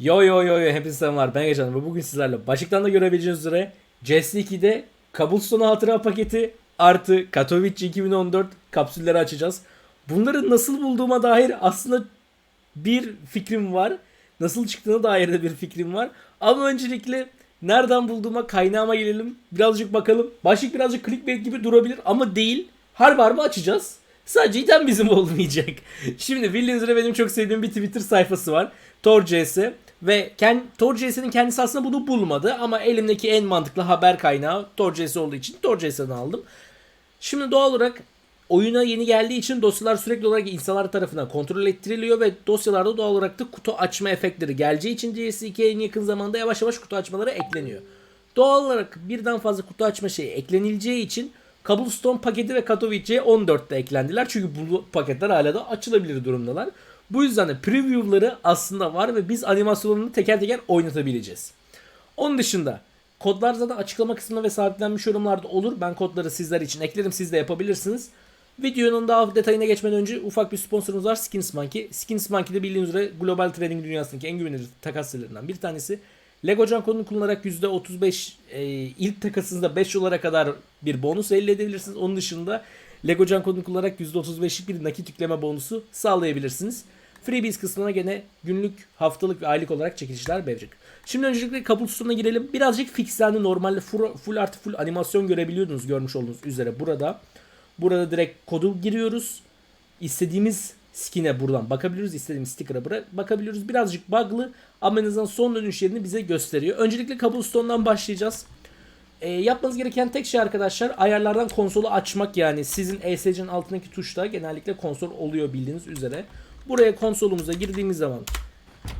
Yo yo yo yo hepinize selamlar ben Geçen ve bugün sizlerle başlıktan da görebileceğiniz üzere CS2'de Cobblestone hatıra paketi artı Katowice 2014 kapsülleri açacağız. Bunları nasıl bulduğuma dair aslında bir fikrim var. Nasıl çıktığına dair de bir fikrim var. Ama öncelikle nereden bulduğuma kaynağıma gelelim. Birazcık bakalım. Başlık birazcık clickbait gibi durabilir ama değil. Harbi harbi açacağız. Sadece item bizim olmayacak. Şimdi bildiğiniz üzere benim çok sevdiğim bir Twitter sayfası var. Tor.cs ve kend, Tor.cs'nin kendisi aslında bunu bulmadı ama elimdeki en mantıklı haber kaynağı Tor.cs olduğu için Tor.cs'den aldım. Şimdi doğal olarak oyuna yeni geldiği için dosyalar sürekli olarak insanlar tarafından kontrol ettiriliyor ve dosyalarda doğal olarak da kutu açma efektleri geleceği için CS2 en yakın zamanda yavaş yavaş kutu açmaları ekleniyor. Doğal olarak birden fazla kutu açma şeyi eklenileceği için Cobblestone paketi ve Katowice 14'te eklendiler. Çünkü bu paketler hala da açılabilir durumdalar. Bu yüzden de preview'ları aslında var ve biz animasyonlarını teker teker oynatabileceğiz. Onun dışında kodlar zaten açıklama kısmında ve sabitlenmiş yorumlarda olur. Ben kodları sizler için eklerim. Siz de yapabilirsiniz. Videonun daha detayına geçmeden önce ufak bir sponsorumuz var Skins Monkey. Skins Monkey'de bildiğiniz üzere global trading dünyasındaki en güvenilir takas sitelerinden bir tanesi. Legocan kodunu kullanarak %35 e, ilk takasınızda 5 dolara kadar bir bonus elde edebilirsiniz. Onun dışında Legocan kodunu kullanarak %35'lik bir nakit yükleme bonusu sağlayabilirsiniz. Freebies kısmına gene günlük, haftalık ve aylık olarak çekilişler mevcut. Şimdi öncelikle Cobblestone'a girelim. Birazcık fixlendi. Normalde full, full artı full animasyon görebiliyordunuz görmüş olduğunuz üzere burada. Burada direkt kodu giriyoruz. İstediğimiz skin'e buradan bakabiliyoruz. İstediğimiz sticker'a bakabiliyoruz. Birazcık bug'lı ama en azından son dönüş yerini bize gösteriyor. Öncelikle Cobblestone'dan başlayacağız. E, yapmanız gereken tek şey arkadaşlar ayarlardan konsolu açmak yani sizin ESC'nin altındaki tuşta genellikle konsol oluyor bildiğiniz üzere. Buraya konsolumuza girdiğimiz zaman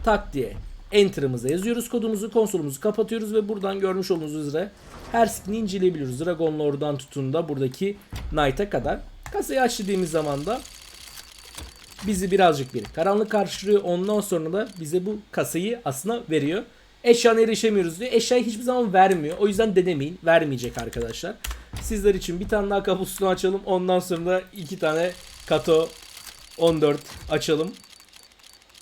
tak diye enter'ımıza yazıyoruz kodumuzu konsolumuzu kapatıyoruz ve buradan görmüş olduğunuz üzere her skin'i inceleyebiliyoruz. Dragon Lord'dan tutun da buradaki Knight'a kadar. Kasayı aç dediğimiz zaman da bizi birazcık bir karanlık karşılıyor. Ondan sonra da bize bu kasayı aslında veriyor. Eşyana erişemiyoruz diyor. Eşyayı hiçbir zaman vermiyor. O yüzden denemeyin. Vermeyecek arkadaşlar. Sizler için bir tane daha kapusunu açalım. Ondan sonra da iki tane Kato 14 açalım.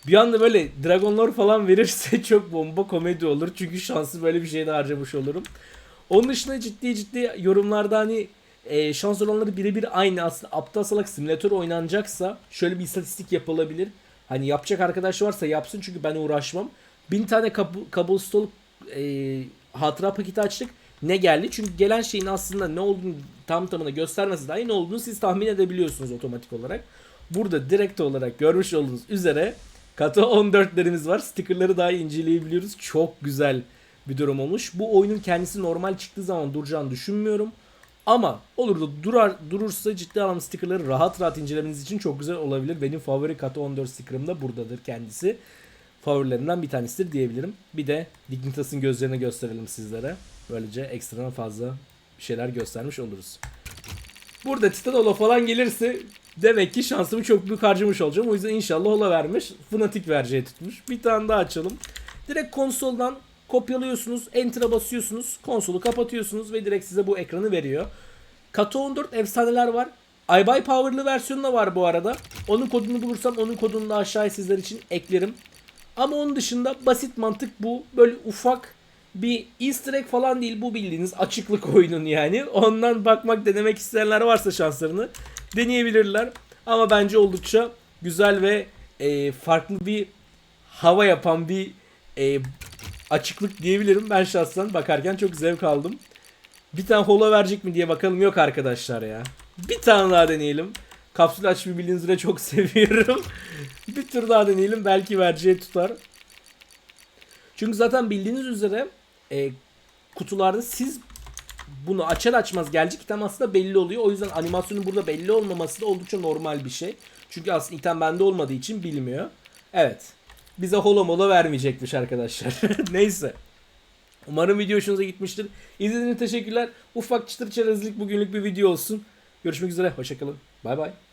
Bir anda böyle Dragonlar falan verirse çok bomba komedi olur. Çünkü şansı böyle bir şeyde harcamış olurum. Onun dışında ciddi ciddi yorumlarda hani e, şans oranları birebir aynı aslında aptal salak simülatör oynanacaksa şöyle bir istatistik yapılabilir. Hani yapacak arkadaş varsa yapsın çünkü ben uğraşmam. Bin tane kab- Cobblestone e, hatıra paketi açtık. Ne geldi? Çünkü gelen şeyin aslında ne olduğunu tam tamına göstermesi dahi ne olduğunu siz tahmin edebiliyorsunuz otomatik olarak. Burada direkt olarak görmüş olduğunuz üzere Kata 14'lerimiz var. Stickerları daha inceleyebiliyoruz. Çok güzel bir durum olmuş. Bu oyunun kendisi normal çıktığı zaman duracağını düşünmüyorum. Ama olur da durar, durursa ciddi anlamda stickerları rahat rahat incelemeniz için çok güzel olabilir. Benim favori Kata 14 stickerım da buradadır kendisi. Favorilerimden bir tanesidir diyebilirim. Bir de Dignitas'ın gözlerini gösterelim sizlere. Böylece ekstradan fazla bir şeyler göstermiş oluruz. Burada Titan Ola falan gelirse demek ki şansımı çok büyük harcamış olacağım. O yüzden inşallah Ola vermiş. Fnatic vereceği tutmuş. Bir tane daha açalım. Direkt konsoldan kopyalıyorsunuz. Enter'a basıyorsunuz. Konsolu kapatıyorsunuz ve direkt size bu ekranı veriyor. Kato 14 efsaneler var. iBuy Power'lı versiyonu da var bu arada. Onun kodunu bulursam onun kodunu da aşağıya sizler için eklerim. Ama onun dışında basit mantık bu. Böyle ufak bir easter egg falan değil bu bildiğiniz açıklık oyunun yani. Ondan bakmak denemek isteyenler varsa şanslarını deneyebilirler. Ama bence oldukça güzel ve e, farklı bir hava yapan bir e, açıklık diyebilirim. Ben şahsen bakarken çok zevk aldım. Bir tane hola verecek mi diye bakalım. Yok arkadaşlar ya. Bir tane daha deneyelim. Kapsül açmayı bildiğiniz üzere çok seviyorum. bir tur daha deneyelim. Belki vereceği tutar. Çünkü zaten bildiğiniz üzere e, kutularda siz bunu açar açmaz gelecek item aslında belli oluyor. O yüzden animasyonun burada belli olmaması da oldukça normal bir şey. Çünkü aslında item bende olmadığı için bilmiyor. Evet. Bize holo mola vermeyecekmiş arkadaşlar. Neyse. Umarım video hoşunuza gitmiştir. İzlediğiniz için teşekkürler. Ufak çıtır çerezlik bugünlük bir video olsun. Görüşmek üzere. Hoşçakalın. Bay bay.